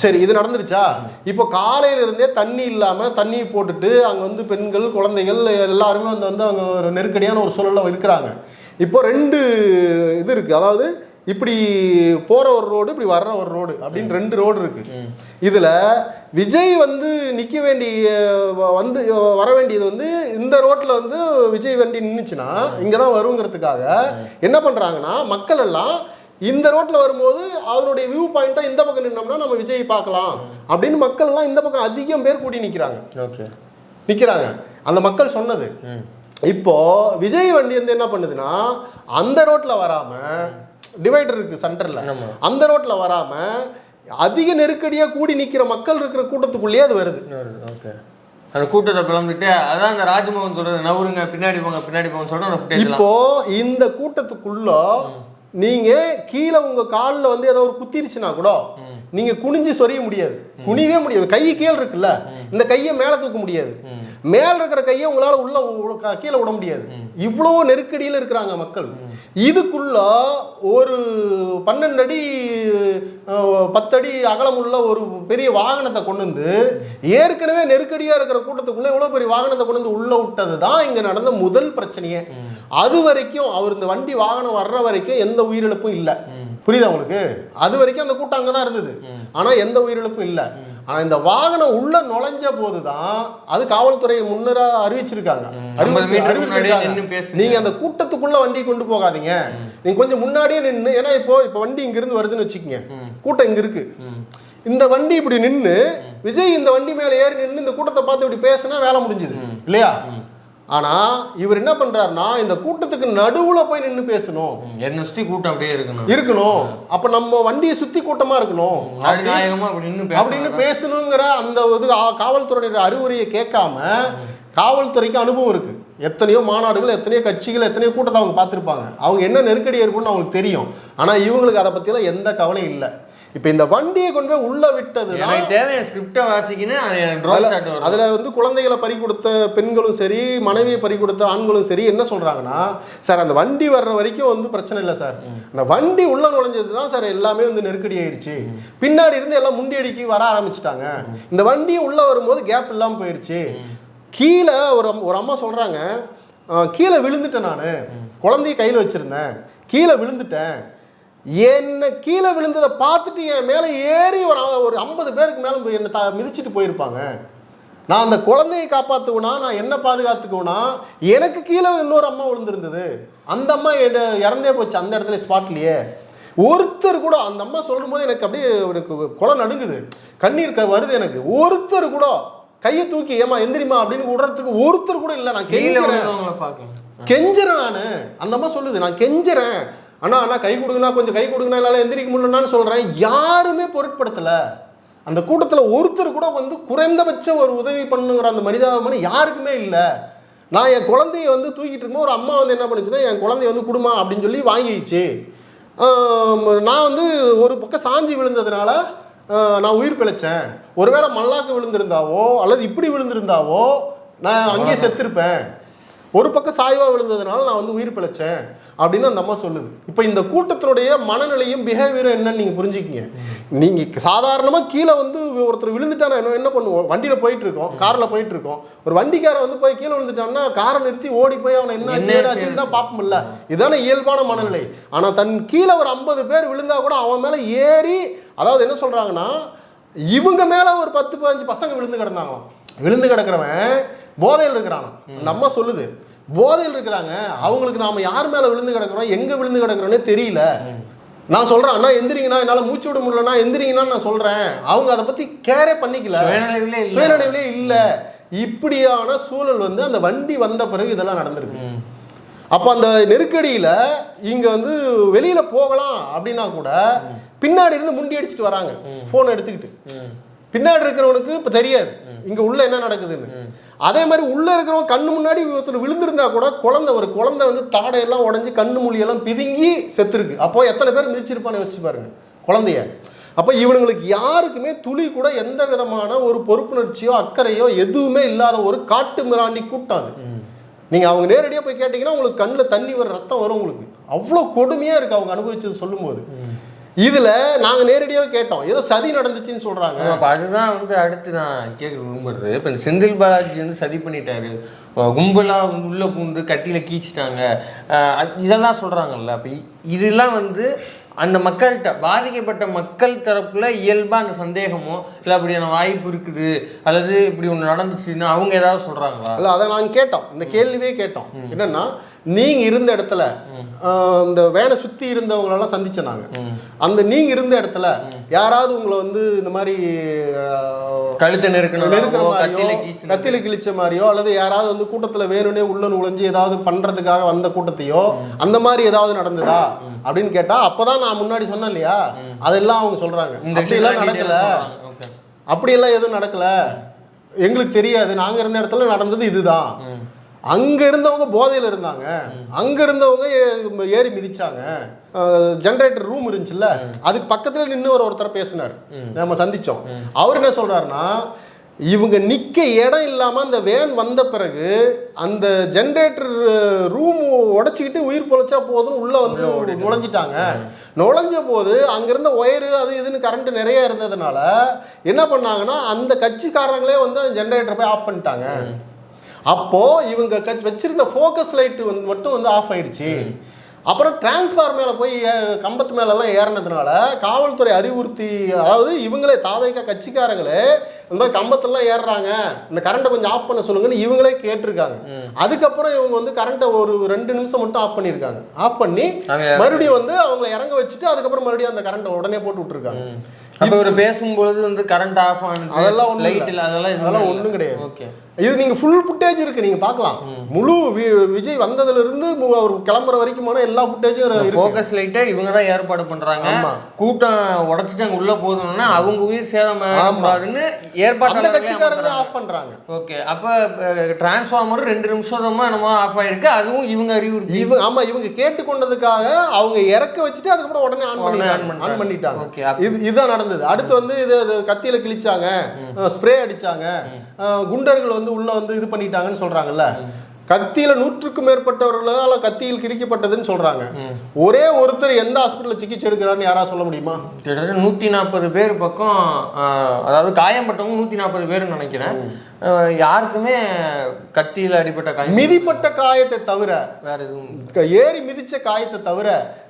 சரி இது நடந்துருச்சா? இப்போ காலையில இருந்தே தண்ணி இல்லாம தண்ணி போட்டுட்டு அங்க வந்து பெண்கள் குழந்தைகள் எல்லாருமே வந்து வந்து அவங்க ஒரு நெருக்கடியான ஒரு சூழல்ல இருக்கிறாங்க. இப்போ ரெண்டு இது இருக்கு. அதாவது இப்படி போற ஒரு ரோடு இப்படி வர்ற ஒரு ரோடு அப்படின்னு ரெண்டு ரோடு இருக்கு. இதுல விஜய் வந்து நிக்க வேண்டிய வந்து வர வேண்டியது வந்து இந்த ரோட்ல வந்து விஜய் வண்டி நின்னுச்சுன்னா இங்க தான் வருங்கிறதுக்காக என்ன பண்றாங்கன்னா மக்கள் எல்லாம் இந்த ரோட்ல வரும்போது அவருடைய வியூ பாயிண்டா இந்த பக்கம் நின்னோம்னா நம்ம விஜய் பார்க்கலாம் அப்படின்னு மக்கள் எல்லாம் இந்த பக்கம் அதிகம் பேர் கூடி நிக்கிறாங்க. ஓகே. நிக்கிறாங்க. அந்த மக்கள் சொன்னது. இப்போ விஜய் வண்டி வந்து என்ன பண்ணுதுன்னா அந்த ரோட்ல வராம டிவைடர் இருக்கு சென்டர்ல. அந்த ரோட்ல வராம அதிக நெருக்கடியா கூடி நிக்கிற மக்கள் இருக்கிற கூட்டத்துக்குள்ளேயே அது வருது. ஓகே அந்த கூட்டத்தை பிளந்துட்டு அதான் அந்த ராஜ்மோகன் சொல்றது நவருங்க பின்னாடி போங்க பின்னாடி போங்க சொல்ற அந்த ஃபுட்டேஜ் இப்போ இந்த கூட்டத்துக்குள்ள நீங்க கீழே உங்க கால்ல வந்து ஏதோ ஒரு குத்திருச்சுன்னா கூட நீங்க குனிஞ்சு சொரிய முடியாது. குனிவே முடியாது. கை கீழே இருக்குல்ல. இந்த கையை மேல தூக்க முடியாது. மேல இருக்கிற கையை உங்களால உள்ள கீழே விட முடியாது. இவ்வளவு நெருக்கடியில இருக்கிறாங்க மக்கள். இதுக்குள்ள ஒரு பன்னெண்டு அடி பத்தடி அகலமுள்ள ஒரு பெரிய வாகனத்தை கொண்டு வந்து ஏற்கனவே நெருக்கடியா இருக்கிற கூட்டத்துக்குள்ள இவ்வளவு பெரிய வாகனத்தை கொண்டு வந்து உள்ள விட்டது தான் இங்க நடந்த முதல் பிரச்சனையே. அது வரைக்கும் அவர் இந்த வண்டி வாகனம் வர்ற வரைக்கும் எந்த உயிரிழப்பும் இல்லை. புரியுதா உங்களுக்கு? அது வரைக்கும் அந்த கூட்டம் அங்கே தான் இருந்தது ஆனா எந்த உயிரிழப்பும் இல்லை. ஆனா இந்த வாகனம் உள்ள நுழைஞ்ச போதுதான் அது காவல்துறை முன்னரா அறிவிச்சிருக்காங்க. அறிவிச்சிருக்காங்க. நீங்க அந்த கூட்டத்துக்குள்ள வண்டி கொண்டு போகாதீங்க. நீங்க கொஞ்சம் முன்னாடியே நின்னு ஏன்னா இப்போ இப்போ வண்டி இங்க இருந்து வருதுன்னு வச்சுக்கோங்க. கூட்டம் இங்க இருக்கு. இந்த வண்டி இப்படி நின்னு விஜய் இந்த வண்டி மேல ஏறி நின்னு இந்த கூட்டத்தை பார்த்து இப்படி பேசினா வேலை முடிஞ்சுது. இல்லையா? ஆனா இவர் என்ன பண்றாருன்னா இந்த கூட்டத்துக்கு நடுவுல போய் நின்னு பேசணும். என்ன சுத்தி கூட்டம் அப்படியே இருக்கணும். இருக்கணும். அப்ப நம்ம வண்டியை சுத்தி கூட்டமா இருக்கணும். அப்படின்னு பேச அப்படின்னு பேசணுங்கிற அந்த இது காவல்துறையினுடைய அறிவுரையை கேட்காம காவல்துறைக்கு அனுபவம் இருக்கு. எத்தனையோ மாநாடுகள் எத்தனையோ கட்சிகள் எத்தனையோ கூட்டத்தை அவங்க பார்த்துருப்பாங்க. அவங்க என்ன நெருக்கடி ஏற்படும்னு அவங்களுக்கு தெரியும். ஆனால் இவங்களுக்கு அதை பற்றிலாம் எந்த கவலையும் இல்லை. இப்போ இந்த வண்டியை கொண்டு போய் உள்ள எனக்கு தேவையான ஸ்கிரிப்டை வாசிக்கணும் அதுல வந்து குழந்தைகளை பறி கொடுத்த பெண்களும் சரி மனைவியை பறி கொடுத்த ஆண்களும் சரி என்ன சொல்றாங்கன்னா சார் அந்த வண்டி வர்ற வரைக்கும் வந்து பிரச்சனை இல்லை சார். அந்த வண்டி உள்ள நுழைஞ்சது தான் சார் எல்லாமே வந்து நெருக்கடி ஆயிருச்சு. பின்னாடி இருந்து எல்லாம் முண்டியடிக்கி வர ஆரம்பிச்சிட்டாங்க. இந்த வண்டியும் உள்ள வரும்போது கேப் இல்லாம போயிருச்சு. கீழே ஒரு ஒரு அம்மா சொல்றாங்க "அஹ், கீழே விழுந்துட்டேன் நான். குழந்தைய கையில் வச்சிருந்தேன். கீழே விழுந்துட்டேன். என்ன கீழே விழுந்ததை பார்த்துட்டு என் மேலே ஏறி ஒரு ஒரு ஐம்பது பேருக்கு மேலே என்னை த மிதிச்சிட்டு போயிருப்பாங்க. நான் அந்த குழந்தையை காப்பாற்றுவேனா நான் என்ன பாதுகாத்துக்குவேனா? எனக்கு கீழே இன்னொரு அம்மா விழுந்திருந்தது. அந்த அம்மா என்ன- இறந்தே போச்சு அந்த இடத்துல ஸ்பாட்லேயே ஒருத்தர் கூட அந்த அம்மா சொல்லும்போது எனக்கு அப்படியே எனக்கு குளம் நடுங்குது. கண்ணீர் வருது எனக்கு. ஒருத்தர் கூட கையை தூக்கி ஏமா எந்திரிமா அப்படின்னு விடுறதுக்கு ஒருத்தர் கூட இல்லை. நான் கெஞ்சுறேன். கெஞ்சுறேன் நான். அந்த அம்மா சொல்லுது நான் கெஞ்சுறேன். அண்ணா அண்ணா கை கொடுங்கண்ணா கொஞ்சம் கை கொடுங்கண்ணா என்னால் எந்திரிக்க முடியலன்னு சொல்கிறேன் யாருமே பொருட்படுத்தலை. அந்த கூட்டத்தில் ஒருத்தர் கூட வந்து குறைந்தபட்ச ஒரு உதவி பண்ணுங்கிற அந்த மனிதாபிமானம் யாருக்குமே இல்லை. நான் என் குழந்தைய வந்து தூக்கிட்டு இருக்கும்போது ஒரு அம்மா வந்து என்ன பண்ணுச்சுன்னா என் குழந்தைய வந்து குடுமா அப்படின்னு சொல்லி வாங்கிடுச்சு. ஆம், நான் வந்து ஒரு பக்கம் சாஞ்சி விழுந்ததுனால நான் உயிர் பிழைச்சேன். ஒருவேளை மல்லாக்கு விழுந்திருந்தாவோ அல்லது இப்படி விழுந்திருந்தாவோ நான் அங்கேயே செத்திருப்பேன். ஒரு பக்கம் சாய்வா விழுந்ததுனால நான் வந்து உயிர் பிழைச்சேன் அப்படின்னு அந்த அம்மா சொல்லுது. இப்போ இந்த கூட்டத்தினுடைய மனநிலையும் பிஹேவியரும் என்னன்னு நீங்கள் புரிஞ்சுக்கிங்க. நீங்கள் சாதாரணமாக கீழே வந்து ஒருத்தர் விழுந்துட்டா என்ன என்ன பண்ணுவோம்? வண்டியில் போயிட்டு இருக்கோம் காரில் போயிட்டு இருக்கோம் ஒரு வண்டிக்காரன் வந்து போய் கீழே விழுந்துட்டான்னா காரை நிறுத்தி ஓடி போய் அவனை என்ன ஏதாச்சுன்னு தான் பார்ப்போம்ல. இதுதானே இயல்பான மனநிலை. ஆனால் தன் கீழே ஒரு ஐம்பது பேர் விழுந்தா கூட அவன் மேலே ஏறி அதாவது என்ன சொல்கிறாங்கன்னா இவங்க மேலே ஒரு பத்து பதினஞ்சு பசங்க விழுந்து கிடந்தாங்களாம். விழுந்து கிடக்கிறவன் போதையில் இருக்கிறானா? அந்த அம்மா சொல்லுது. போதையில் இருக்கிறாங்க. அவங்களுக்கு நாம யார் மேலே விழுந்து கிடக்கிறோம்? எங்கே விழுந்து கிடக்கிறோன்னே தெரியல. நான் சொல்கிறேன் அண்ணா எந்திரிங்கண்ணா என்னால் மூச்சு விட முடியலண்ணா எந்திரிங்கண்ணா நான் சொல்கிறேன் அவங்க அதை பற்றி கேரே பண்ணிக்கல. சுயநினைவிலே இல்லை. இப்படியான சூழல் வந்து அந்த வண்டி வந்த பிறகு இதெல்லாம் நடந்திருக்கு. அப்போ அந்த நெருக்கடியில் இங்கே வந்து வெளியில் போகலாம் அப்படின்னா கூட பின்னாடி இருந்து முண்டி அடிச்சுட்டு வராங்க. ஃபோனை எடுத்துக்கிட்டு. பின்னாடி இருக்கிறவனுக்கு இப்போ தெரியாது. இங்கே உள்ள என்ன நடக்குதுன்னு? அதே மாதிரி உள்ளே இருக்கிறவன் கண்ணு முன்னாடி ஒருத்தர் விழுந்திருந்தா கூட குழந்தை ஒரு குழந்தை வந்து தாடையெல்லாம் உடஞ்சி கண்ணு மொழியெல்லாம் பிதுங்கி செத்துருக்கு. அப்போ எத்தனை பேர் மிதிச்சிருப்பான்னு வச்சு பாருங்க குழந்தைய. அப்போ இவனுங்களுக்கு யாருக்குமே துளி கூட எந்த விதமான ஒரு பொறுப்புணர்ச்சியோ அக்கறையோ எதுவுமே இல்லாத ஒரு காட்டு மிராண்டி கூட்டம் அது நீங்கள் அவங்க நேரடியாக போய் கேட்டிங்கன்னா உங்களுக்கு கண்ணில் தண்ணி வர ரத்தம் வரும் உங்களுக்கு. அவ்வளோ கொடுமையாக இருக்குது அவங்க அனுபவிச்சது சொல்லும்போது. இதில் நாங்கள் நேரடியாக கேட்டோம். ஏதோ சதி நடந்துச்சுன்னு சொல்கிறாங்க அப்ப அதுதான் வந்து அடுத்து நான் கேட்க விரும்புறது. இப்போ செந்தில் பாலாஜி வந்து சதி பண்ணிட்டாரு. அஹ் கும்பலா வந்து உள்ள பூந்து கட்டியில கீச்சிட்டாங்க. இதெல்லாம் சொல்றாங்கல்ல. அப்ப இதெல்லாம் வந்து அந்த மக்கள்கிட்ட பாதிக்கப்பட்ட மக்கள் தரப்புல இயல்பா அந்த சந்தேகமோ இல்லை அப்படியான வாய்ப்பு இருக்குது அல்லது இப்படி ஒன்று நடந்துச்சுன்னு அவங்க ஏதாவது சொல்றாங்களா? அல்ல அதை நாங்கள் கேட்டோம். இந்த கேள்வியே கேட்டோம். என்னன்னா நீங்க இருந்த இடத்துல இந்த வேனை சுத்தி இருந்தவங்களெல்லாம் சந்திச்சோம் நாங்க. அந்த நீங்க இருந்த இடத்துல யாராவது உங்களை வந்து இந்த மாதிரி கழுத்தை நெருக்கிற நெருக்கணும் மாதிரியோ கத்தியில கிழிச்ச மாதிரியோ அல்லது யாராவது வந்து கூட்டத்துல வேணும்னே உள்ள நுழைஞ்சு ஏதாவது பண்றதுக்காக வந்த கூட்டத்தையோ அந்த மாதிரி ஏதாவது நடந்ததா? அப்படின்னு கேட்டா அப்பதான் நான் முன்னாடி சொன்னேன் இல்லையா? அதெல்லாம் அவங்க சொல்றாங்க. இந்த அப்படியெல்லாம் நடக்கல. அப்படியெல்லாம் எதுவும் நடக்கல. எங்களுக்கு தெரியாது. நாங்க இருந்த இடத்துல நடந்தது இதுதான். அங்க இருந்தவங்க போதையில இருந்தாங்க. அங்க இருந்தவங்க ஏறி மிதிச்சாங்க. ஜென்ரேட்டர் ரூம் இருந்துச்சுல்ல அதுக்கு பக்கத்துல நின்று ஒரு ஒருத்தர் பேசினார். நம்ம சந்திச்சோம். அவர் என்ன சொல்றாருன்னா இவங்க நிக்க இடம் இல்லாம அந்த வேன் வந்த பிறகு அந்த ஜென்ரேட்டர் ரூம் உடைச்சிக்கிட்டு உயிர் பொழைச்சா போதும்னு உள்ள வந்து நுழைஞ்சிட்டாங்க. நுழைஞ்ச போது அங்கிருந்த ஒயரு அது இதுன்னு கரண்ட் நிறைய இருந்ததுனால என்ன பண்ணாங்கன்னா அந்த கட்சிக்காரங்களே வந்து அந்த ஜென்ரேட்டர் போய் ஆஃப் பண்ணிட்டாங்க. அப்போ இவங்க கட்சி வச்சிருந்த ஃபோக்கஸ் லைட் வந்து மட்டும் வந்து ஆஃப் ஆயிருச்சு. அப்புறம் டிரான்ஸ்பார் மேலே போய் கம்பத்து மேலெல்லாம் ஏறினதுனால காவல்துறை அறிவுறுத்தி அதாவது இவங்களே தாவைக்கா கட்சிக்காரங்களே இந்த மாதிரி கம்பத்தெல்லாம் ஏறுறாங்க இந்த கரண்ட்டை கொஞ்சம் ஆஃப் பண்ண சொல்லுங்கன்னு இவங்களே கேட்டிருக்காங்க. அதுக்கப்புறம் இவங்க வந்து கரண்ட்டை ஒரு ரெண்டு நிமிஷம் மட்டும் ஆஃப் பண்ணியிருக்காங்க. ஆஃப் பண்ணி மறுபடியும் வந்து அவங்கள இறங்க வச்சுட்டு அதுக்கப்புறம் மறுபடியும் அந்த கரண்ட்டை உடனே போட்டு விட்டுருக்காங்க. அப்ப இவர் பேசும்பொழுது வந்து கரண்ட் ஆஃப் ஆனது அதெல்லாம். இல்ல. அதெல்லாம். ஒண்ணும் கிடையாது. ஓகே. இது நீங்க ஃபுல் ஃபுட்டேஜ் இருக்கு நீங்க பார்க்கலாம். முழு விஜய் வந்ததுல இருந்து மு- அவர் கிளம்புற வரைக்குமான எல்லா ஃபுட்டேஜும் இருக்கு. ஃபோக்கஸ் லைட்டை இவங்க தான் ஏற்பாடு பண்றாங்க. ஆமா. கூட்டம் உடச்சிட்டு அங்க உள்ள போகணும்னா அவங்க உயிர் சேதம் அந்த ஏற்பாடு கட்சிக்காரங்க ஆஃப் பண்றாங்க. ஓகே. அப்ப டிரான்ஸ்ஃபார்மர் ரெண்டு நிமிஷமா நம்ம ஆஃப் ஆயிருக்கு. அதுவும் இவங்க அறிவுறுத்தி. இவங்க ஆமா இவங்க கேட்டுக்கொண்டதுக்காக அவங்க இறக்க வச்சுட்டு அதுக்கப்புறம் உடனே ஆன் பண்ணிட்டாங்க. ஆன் பண்ணிட்டாங்க. அப்ப- இது இதுதான் நடந்தது. அடுத்து வந்து இது கத்தியில கிழிச்சாங்க. ஸ்ப்ரே அடிச்சாங்க. அஹ், குண்டர்கள் வந்து உள்ள வந்து இது பண்ணிட்டாங்கன்னு சொல்றாங்கல்ல? கத்தியில நூற்றுக்கும் மேற்பட்டவர்களால கத்தியில் கிழிக்கப்பட்டதுன்னு சொல்றாங்க. ஒரே ஒருத்தர் எந்த ஹாஸ்பிட்டல்ல சிகிச்சை எடுக்கிறாருன்னு யாராவது சொல்ல முடியுமா? கிட்டத்தட்ட நூற்றி நாற்பது பேர் பக்கம் அதாவது காயம்பட்டவங்க நூற்றி நாற்பது பேர்னு நினைக்கிறேன் யாருக்குமே கத்தியில் அடிபட்ட காயம். மிதிப்பட்ட காயத்தை தவிர வேற எதுவும் ஏறி மிதிச்ச காயத்தை தவிர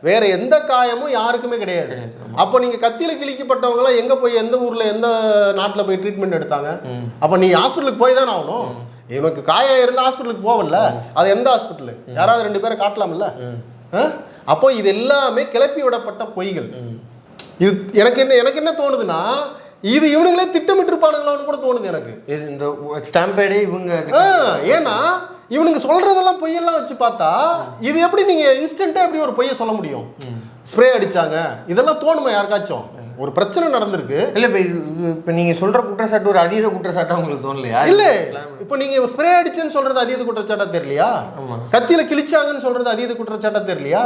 வேற எந்த காயமும் யாருக்குமே கிடையாது. அப்போ நீங்க கத்தியில கிழிக்கப்பட்டவங்க எல்லாம் எங்க போய் எந்த ஊர்ல எந்த நாட்டுல போய் ட்ரீட்மெண்ட் எடுத்தாங்க? அப்ப நீ ஹாஸ்பிட்டலுக்கு போய் தானே ஆகணும். இவனுக்கு காயம் இருந்தா ஹாஸ்பிட்டலுக்கு போவல அது எந்த ஹாஸ்பிட்டல் யாராவது ரெண்டு பேரை காட்டலாம்ல? அப்போ இது எல்லாமே கிளப்பி விடப்பட்ட பொய்கள். இது எனக்கு என்ன எனக்கு என்ன தோணுதுன்னா இது இவனுங்களே திட்டமிட்டிருப்பானுங்களான்னு கூட தோணுது எனக்கு. இந்த ஸ்டாம்பேடே இவங்க ஏன்னா இவனுங்க சொல்றதெல்லாம் பொய்யெல்லாம் வச்சு பார்த்தா இது எப்படி நீங்க இன்ஸ்டன்ட்டா எப்படி ஒரு பொய்யை சொல்ல முடியும்? ஸ்ப்ரே அடிச்சாங்க. இதெல்லாம் தோணுமா யாருக்காச்சும்? ஒரு பிரச்சனை நடந்திருக்கு. இல்ல இப்ப இப்ப நீங்க சொல்ற குற்றச்சாட்டு ஒரு அதீத குற்றச்சாட்டா உங்களுக்கு தோணலையா? இல்ல. இப்போ நீங்க ஸ்ப்ரே அடிச்சேன்னு சொல்றது அதீத குற்றச்சாட்டா தெரியலையா. கத்தியில கிழிச்சாங்கன்னு சொல்றது அதீத குற்றச்சாட்டா தெரியலையா?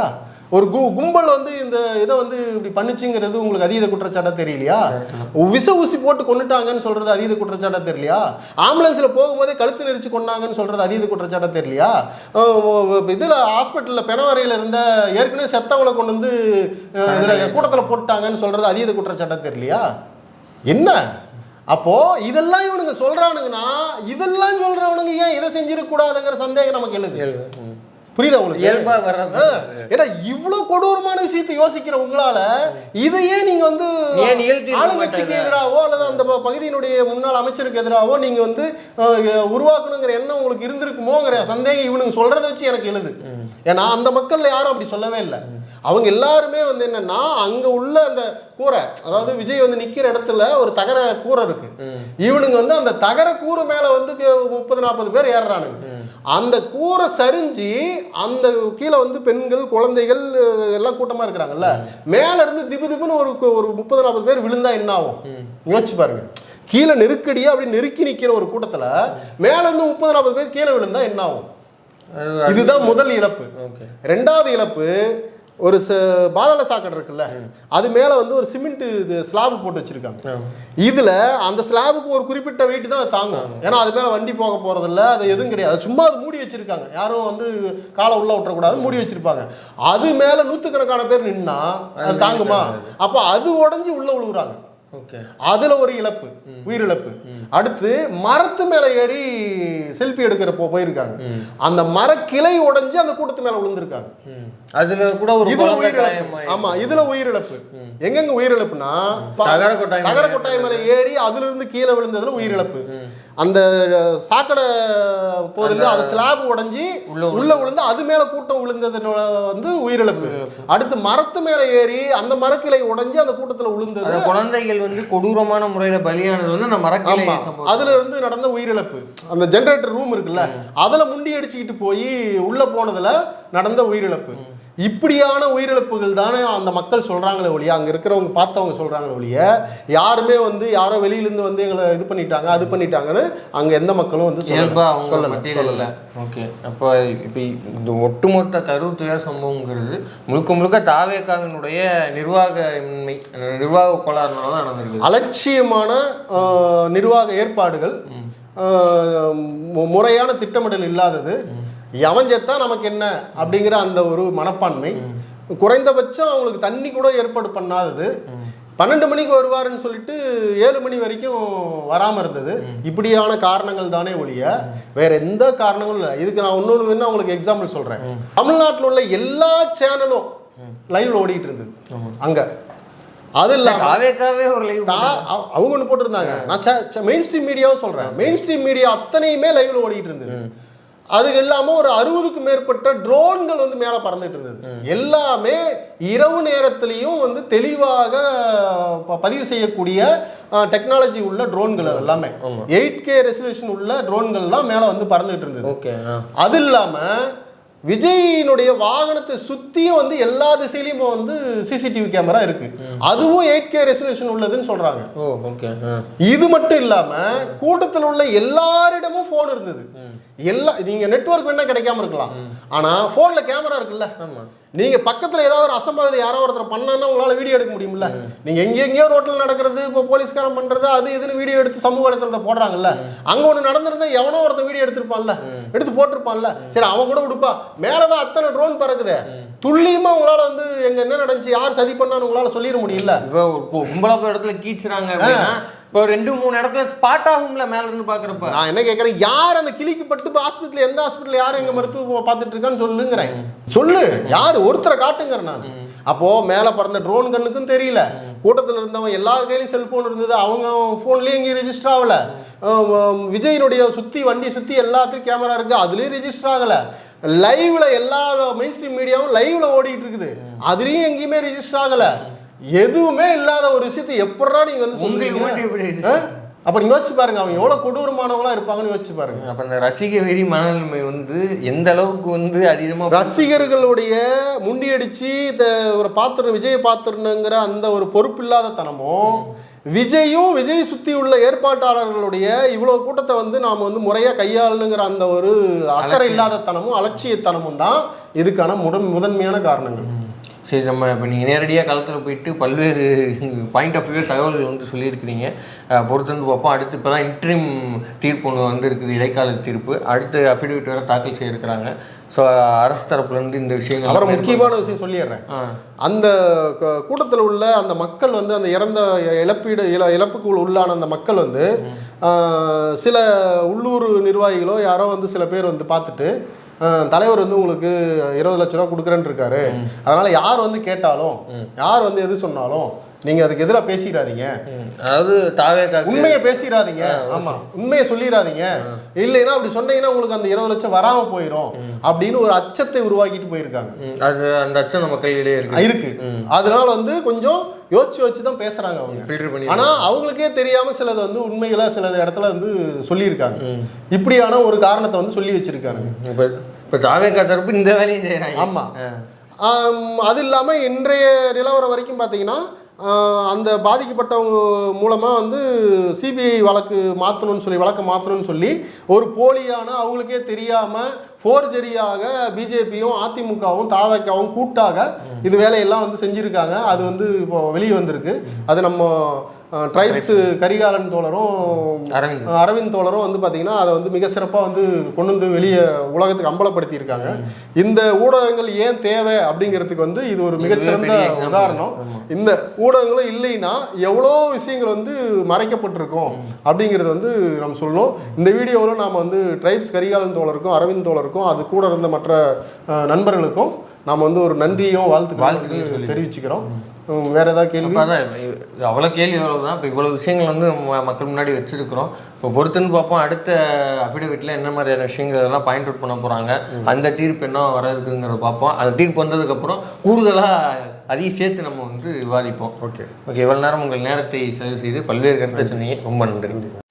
ஒரு கு கும்பல் வந்து இந்த இதை வந்து இப்படி பண்ணுச்சுங்கிறது உங்களுக்கு அதீத குற்றச்சாட்டா தெரியலையா? விச ஊசி போட்டு கொண்டுட்டாங்கன்னு சொல்றது அதீத குற்றச்சாட்டா தெரியலையா? ஆம்புலன்ஸ்ல போகும்போதே கழுத்து நெரிச்சு கொண்டாங்கன்னு சொல்றது அதீத குற்றச்சாட்டா தெரியலையா? இதுல ஹாஸ்பிட்டல்ல பெணவரையில இருந்த ஏற்கனவே செத்தவங்களை கொண்டு வந்து இதுல கூட்டத்துல போட்டாங்கன்னு சொல்றது அதீத குற்றச்சாட்டா தெரியலையா? என்ன? அப்போ இதெல்லாம் இவனுங்க சொல்றானுங்கன்னா இதெல்லாம் சொல்றவனுங்க ஏன் இதை செஞ்சிருக்க கூடாதுங்கிற சந்தேகம் நமக்கு எழுது. புரியுதா உங்களுக்கு? இயல்பா வர்றது. ஏன்னா இவ்வளவு கொடூரமான விஷயத்தை யோசிக்கிற உங்களால இதையே நீங்க வந்து ஆளுங்கட்சிக்கு? எதிராகவோ அல்லது அந்த பகுதியினுடைய முன்னாள் அமைச்சருக்கு எதிராகவோ நீங்க வந்து உருவாக்கணுங்கிற எண்ணம் உங்களுக்கு இருந்திருக்குமோங்கிற சந்தேகம் இவனுங்க சொல்றதை வச்சு எனக்கு எழுது. ஏன்னா அந்த மக்கள்ல யாரும் அப்படி சொல்லவே இல்லை. அவங்க எல்லாருமே வந்து என்னன்னா அங்க உள்ள அந்த கூரை அதாவது விஜய் வந்து நிக்கிற இடத்துல ஒரு தகர கூரை இருக்கு. இவனுங்க வந்து அந்த தகர கூரை மேல வந்து முப்பது நாற்பது பேர் ஏறுறானுங்க. அந்த கூரை சரிஞ்சு அந்த கீழே வந்து பெண்கள் குழந்தைகள் எல்லாம் கூட்டமா இருக்கிறாங்கல்ல. மேல இருந்து திபு திபுன்னு ஒரு ஒரு முப்பது நாற்பது பேர் விழுந்தா என்ன ஆகும் யோசிச்சு பாருங்க. கீழே நெருக்கடியா அப்படி நெருக்கி நிக்கிற ஒரு கூட்டத்துல மேல இருந்து முப்பது நாற்பது பேர் கீழே விழுந்தா என்ன ஆகும் இதுதான் முதல் இழப்பு. ரெண்டாவது இழப்பு ஒரு பாதாள சாக்கடை இருக்குல்ல அது மேல வந்து ஒரு சிமெண்ட் இது ஸ்லாப் போட்டு வச்சிருக்காங்க. இதுல அந்த ஸ்லாபுக்கு ஒரு குறிப்பிட்ட வெயிட் தான் தாங்கும். ஏன்னா அது மேல வண்டி போக போறதில்ல அது எதுவும் கிடையாது. சும்மா அது மூடி வச்சிருக்காங்க. யாரும் வந்து காலை உள்ள விட்டுறக்கூடாது மூடி வச்சிருப்பாங்க. அது மேல நூத்துக்கணக்கான பேர் நின்னா அது தாங்குமா? அப்போ அது உடைஞ்சு உள்ள விழுகுறாங்க ஓகே. அதுல ஒரு இழப்பு உயிரிழப்பு. அடுத்து மரத்து மேல ஏறி செல்ஃபி எடுக்கிறப்போ போயிருக்காங்க. அந்த மரக்கிளை உடைஞ்சு அந்த கூட்டத்து மேல விழுந்திருக்காங்க. அதுல கூட ஒரு இதுல உயிரிழப்பு. ஆமா இதுல உயிரிழப்பு. எங்கெங்க உயிரிழப்புனா தகர கொட்டாய் தகர கொட்டாய் மேல ஏறி அதுல இருந்து கீழே விழுந்ததுல உயிரிழப்பு. அந்த சாக்கடை போதில் அது ஸ்லாப் உடைஞ்சி உள்ள விழுந்து. அது மேல கூட்டம் விழுந்தது வந்து உயிரிழப்பு. அடுத்து மரத்து மேல ஏறி அந்த மரக்கிளை உடைஞ்சு அந்த கூட்டத்துல விழுந்தது அந்த குழந்தைகள் வந்து கொடூரமான முறையில பலியானது வந்து அந்த மரக்கிளை அதுல இருந்து நடந்த உயிரிழப்பு. அந்த ஜெனரேட்டர் ரூம் இருக்குல்ல அதுல முண்டி அடிச்சுக்கிட்டு போய் உள்ள போனதுல நடந்த உயிரிழப்பு. இப்படியான உயிரிழப்புகள் தானே அந்த மக்கள் சொல்றாங்களே ஒழிய அங்க இருக்கிறவங்க பார்த்தவங்க சொல்றாங்களே ஒழிய யாருமே வந்து யாரோ வெளியில இருந்து வந்து எங்களை இது பண்ணிட்டாங்க அது பண்ணிட்டாங்கன்னு அங்க எந்த மக்களும் வந்து சொல்லல. ஓகே. அப்போ இப்போ இந்த ஒட்டுமொத்த கரூர் துயர் சம்பவங்கிறது முழுக்க முழுக்க தாவேக்காவினுடைய நிர்வாகமின்மை நிர்வாக கோளாறுனால தான் நடந்திருக்கு அலட்சியமான நிர்வாக ஏற்பாடுகள் முறையான திட்டமிடல் இல்லாதது. எவன் செத்தா நமக்கு என்ன அப்படிங்கிற அந்த ஒரு மனப்பான்மை. குறைந்தபட்சம் அவங்களுக்கு தண்ணி கூட ஏற்பாடு பண்ணாதது. பன்னெண்டு மணிக்கு வருவாருன்னு சொல்லிட்டு ஏழு மணி வரைக்கும் வராமல் இருந்தது. இப்படியான காரணங்கள் தானே ஒழிய வேற எந்த காரணங்களும் இல்லை. இதுக்கு நான் இன்னொன்று வேணா உங்களுக்கு எக்ஸாம்பிள் சொல்றேன். தமிழ்நாட்டில் உள்ள எல்லா சேனலும் லைவ்ல ஓடிட்டு இருந்தது. அங்க. அது இல்லாம தாவேக்காவே ஒரு லைவ் அவங்க ஒன்று போட்டிருந்தாங்க. நான் மெயின் ஸ்ட்ரீம் மீடியாவும் சொல்றேன். மெயின் ஸ்ட்ரீம் மீடியா அத்தனையுமே லைவ்ல ஓடிட்டு இருந்தது. அது இல்லாம ஒரு அறுபதுக்கும் மேற்பட்ட ட்ரோன்கள் வந்து மேல பறந்துட்டு இருந்தது. எல்லாமே இரவு நேரத்திலையும் வந்து தெளிவாக பதிவு செய்யக்கூடிய டெக்னாலஜி உள்ள ட்ரோன்கள் எல்லாமே. எயிட் கே ரெசல்யூஷன் உள்ள ட்ரோன்கள்லாம் மேல வந்து பறந்துட்டு இருந்தது. அது இல்லாம விஜயினுடைய வாகனத்தை சுத்தியும் வந்து எல்லா திசையிலையும் இப்போ வந்து சிசிடிவி கேமரா இருக்கு. அதுவும் எயிட் கே ரெசல்யூஷன் உள்ளதுன்னு சொல்றாங்க. ஓ ஓகே இது மட்டும் இல்லாம கூட்டத்தில் உள்ள எல்லாரிடமும் போன் இருந்தது. எல்லா நீங்க நெட்வொர்க் வேணா கிடைக்காம இருக்கலாம். ஆனா போன்ல கேமரா இருக்குல்ல. நீங்க பக்கத்துல ஏதாவது ஒரு அசம்பாவிதம் யாரோ ஒருத்தர் பண்ணான்னா உங்களால வீடியோ எடுக்க முடியும்ல. நீங்க எங்க எங்கேயோ ரோட்ல நடக்கிறது இப்போ போலீஸ்காரன் பண்றது அது இதுன்னு வீடியோ எடுத்து சமூக வலைத்தளத்தை போடுறாங்கல்ல. அங்க ஒண்ணு நடந்திருந்தா எவனோ ஒருத்தன் வீடியோ எடுத்திருப்பான்ல. எடுத்து போட்டிருப்பான்ல. சரி அவன் கூட விடுப்பா மேலதான் அத்தனை ட்ரோன் பறக்குதே. துல்லியமா உங்களால வந்து எங்க என்ன நடந்துச்சு யார் சதி பண்ணான்னு உங்களால சொல்லிட முடியல. இப்போ போய் இடத்துல கீச்சுறாங்க இப்போ ரெண்டு மூணு இடத்துல ஸ்பாட் ஆகும்ல மேல இருந்து பாக்குறப்ப நான் என்ன கேட்கறேன் யார் அந்த கிளிக்கு பட்டு இப்போ ஹாஸ்பிட்டல் எந்த ஹாஸ்பிட்டல் யார் எங்க மருத்துவ பார்த்துட்டு இருக்கான்னு சொல்லுங்கிறேன் சொல்லு. யார்? ஒருத்தரை காட்டுங்கிறேன் நான். அப்போ மேலே பறந்த ட்ரோன் கண்ணுக்கும் தெரியல. கூட்டத்தில் இருந்தவன் எல்லார் கையிலையும் செல்போன் இருந்தது. அவங்க ஃபோன்லேயும் எங்கேயும் ரெஜிஸ்டர் ஆகல. விஜயினுடைய சுற்றி வண்டி சுற்றி எல்லாத்துக்கும் கேமரா இருக்கு. அதுலேயும் ரெஜிஸ்டர் ஆகல. லைவ்ல எல்லா மெயின் ஸ்ட்ரீம் மீடியாவும் லைவ்ல ஓடிட்டு இருக்குது அதுலேயும் எங்கேயுமே ரெஜிஸ்டர் ஆகல. எதுவுமே இல்லாத ஒரு விஷயத்தை எப்படா நீங்க வந்து சொல்றீங்க? அப்ப நீங்க யோசிச்சு பாருங்க அவன் எவ்வளவு கொடூரமானவங்களா இருப்பாங்கன்னு யோசிச்சு பாருங்க. அப்ப அந்த ரசிக வெறி மனநிலைமை வந்து எந்த அளவுக்கு வந்து அதிகமா ரசிகர்களுடைய முண்டியடிச்சு இந்த ஒரு பாத்திரம் விஜய பாத்திரனுங்கிற அந்த ஒரு பொறுப்பில்லாத தனமும் விஜயும் விஜய் சுத்தி உள்ள ஏற்பாட்டாளர்களுடைய இவ்வளவு கூட்டத்தை வந்து நாம வந்து முறையா கையாளணுங்கிற அந்த ஒரு அக்கறை இல்லாத தனமும் அலட்சியத்தனமும் தான் இதுக்கான முதன் முதன்மையான காரணங்கள். சரி நம்ம இப்போ நீங்கள் நேரடியாக களத்தில் போயிட்டு பல்வேறு பாயிண்ட் ஆஃப் வியூ தகவல்கள் வந்து சொல்லியிருக்கிறீங்க. அஹ் பொறுத்து வந்து பார்ப்போம். அடுத்து இப்போ தான் இன்ட்ரீம் தீர்ப்பு ஒன்று வந்து இருக்குது இடைக்கால தீர்ப்பு. அடுத்து அஃபிடவிட் வேறு தாக்கல் செய்திருக்கிறாங்க. ஸோ அரசு தரப்புலேருந்து இந்த விஷயங்கள் அப்புறம் முக்கியமான விஷயம் சொல்லிடுறேன். அந்த கூட்டத்தில் உள்ள அந்த மக்கள் வந்து அந்த இறந்த இழப்பீடு இழ இழப்புக்கு உள்ளான அந்த மக்கள் வந்து சில உள்ளூர் நிர்வாகிகளோ யாரோ வந்து சில பேர் வந்து பார்த்துட்டு தலைவர் வந்து உங்களுக்கு இருபது லட்ச ரூபா கொடுக்குறேன்னு இருக்காரு. அதனால யார் வந்து கேட்டாலும் யார் வந்து எது சொன்னாலும் நீங்க அதுக்கு எதிராக பேசிடாதீங்க. அதாவது தாவே உண்மையை பேசிடாதீங்க. ஆமா உண்மையை சொல்லிடாதீங்க. இல்லைன்னா அப்படி சொன்னீங்கன்னா உங்களுக்கு அந்த இருபது லட்சம் வராம போயிடும் அப்படின்னு ஒரு அச்சத்தை உருவாக்கிட்டு போயிருக்காங்க. அது அந்த அச்சம் நம்ம கையிலே இருக்கு. இருக்கு. அதனால வந்து கொஞ்சம் யோசிச்சு யோசிச்சு தான் பேசுறாங்க அவங்க. ஆனா அவங்களுக்கே தெரியாம சிலது வந்து உண்மைகளா சில இடத்துல வந்து சொல்லியிருக்காங்க. இப்படியான ஒரு காரணத்தை வந்து சொல்லி வச்சிருக்காங்க. இப்போ தாவேக்கா தரப்பு இந்த வேலையை செய்கிறாங்க ஆமா. அது இல்லாம இன்றைய நிலவரம் வரைக்கும் பார்த்தீங்கன்னா அந்த பாதிக்கப்பட்டவங்க மூலமா வந்து சிபிஐ வழக்கு மாற்றணும்னு சொல்லி வழக்கை மாற்றணும்னு சொல்லி ஒரு போலியான அவங்களுக்கே தெரியாம ஃபோர்ஜரியாக பிஜேபியும் அதிமுகவும் தாவக்காவும் கூட்டாக இது வேலையெல்லாம் வந்து செஞ்சிருக்காங்க. அது வந்து இப்போ வெளியே வந்திருக்கு. அது நம்ம ட்ரைப்ஸ் கரிகாலன் தோழரும் அரவிந்த். அரவிந்த் தோழரும் வந்து பார்த்தீங்கன்னா அதை வந்து மிக சிறப்பாக வந்து கொண்டு வந்து வெளியே உலகத்துக்கு அம்பலப்படுத்தி இருக்காங்க இந்த ஊடகங்கள் ஏன் தேவை அப்படிங்கிறதுக்கு வந்து இது ஒரு மிகச்சிறந்த. உதாரணம். இந்த ஊடகங்களும் இல்லைன்னா எவ்வளோ விஷயங்கள் வந்து மறைக்கப்பட்டிருக்கும் அப்படிங்கிறது வந்து நம்ம சொல்லணும். இந்த வீடியோவில் நாம் வந்து ட்ரைப்ஸ் கரிகாலன் தோழருக்கும் அரவிந்த் தோழருக்கும் அது கூட இருந்த மற்ற நண்பர்களுக்கும் நாம் வந்து ஒரு நன்றியும் வந்து சொல்லி. தெரிவிச்சுக்கிறோம். வேற ஏதாவது கேள்வி? அவ்வளோ கேள்வி அவ்வளோதான் இப்போ இவ்வளோ விஷயங்கள் வந்து மக்கள் முன்னாடி வச்சிருக்கிறோம். இப்போ பொறுத்துன்னு பார்ப்போம் அடுத்த அஃபிடவிட்டில் என்ன மாதிரியான விஷயங்கள் எல்லாம் பாயிண்ட் அவுட் பண்ண போகிறாங்க அந்த தீர்ப்பு என்ன வர இருக்குங்கிறத பார்ப்போம். அந்த தீர்ப்பு வந்ததுக்கப்புறம் கூடுதலாக அதையும் சேர்த்து நம்ம வந்து விவாதிப்போம். ஓகே. ஓகே இவ்வளோ நேரம் உங்கள் நேரத்தை செலவு செய்து பல்வேறு கருத்தை சொன்னீங்க. ரொம்ப நன்றி.